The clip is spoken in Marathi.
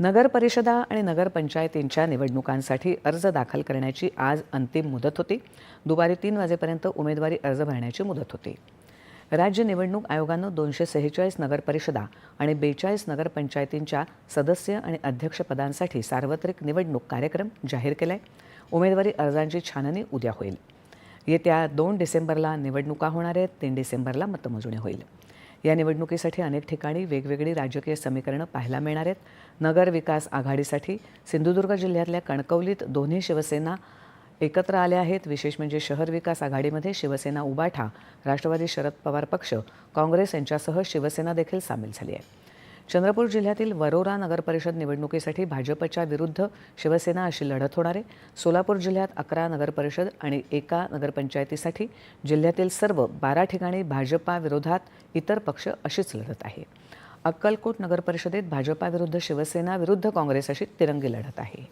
नगर परिषदा आणि नगरपंचायतींच्या निवडणुकांसाठी अर्ज दाखल करण्याची आज अंतिम मुदत होती. दुपारी तीन वाजेपर्यंत उमेदवारी अर्ज भरण्याची मुदत होती. राज्य निवडणूक आयोगानं दोनशे सेहेचाळीस नगरपरिषदा आणि बेचाळीस नगरपंचायतींच्या सदस्य आणि अध्यक्षपदांसाठी सार्वत्रिक निवडणूक कार्यक्रम जाहीर केला आहे उमेदवारी अर्जांची छाननी उद्या होईल. येत्या दोन डिसेंबरला निवडणुका होणार आहेत. तीन डिसेंबरला मतमोजणी होईल. या निवडणुकीसाठी अनेक ठिकाणी वेगवेगळी राजकीय समीकरणं पाहायला मिळणार आहेत. नगर विकास आघाडीसाठी सिंधुदुर्ग जिल्ह्यातल्या कणकवलीत दोन्ही शिवसेना एकत्र आल्या आहेत. विशेष म्हणजे शहर विकास आघाडीमध्ये शिवसेना उबाठा राष्ट्रवादी शरद पवार पक्ष काँग्रेस यांच्यासह शिवसेना देखील सामील झाली आहे. चंद्रपूर जिल्ह्यातील वरोरा नगरपरिषद निवडणुकीसाठी भाजपच्या विरुद्ध शिवसेना अशी लढत होणार आहे. सोलापूर जिल्ह्यात अकरा नगरपरिषद आणि एका नगरपंचायतीसाठी जिल्ह्यातील सर्व बारा ठिकाणी भाजपा विरोधात इतर पक्ष अशीच लढत आहे. अक्कलकोट नगरपरिषदेत भाजपा विरुद्ध शिवसेना विरुद्ध काँग्रेस अशी तिरंगी लढत आहे.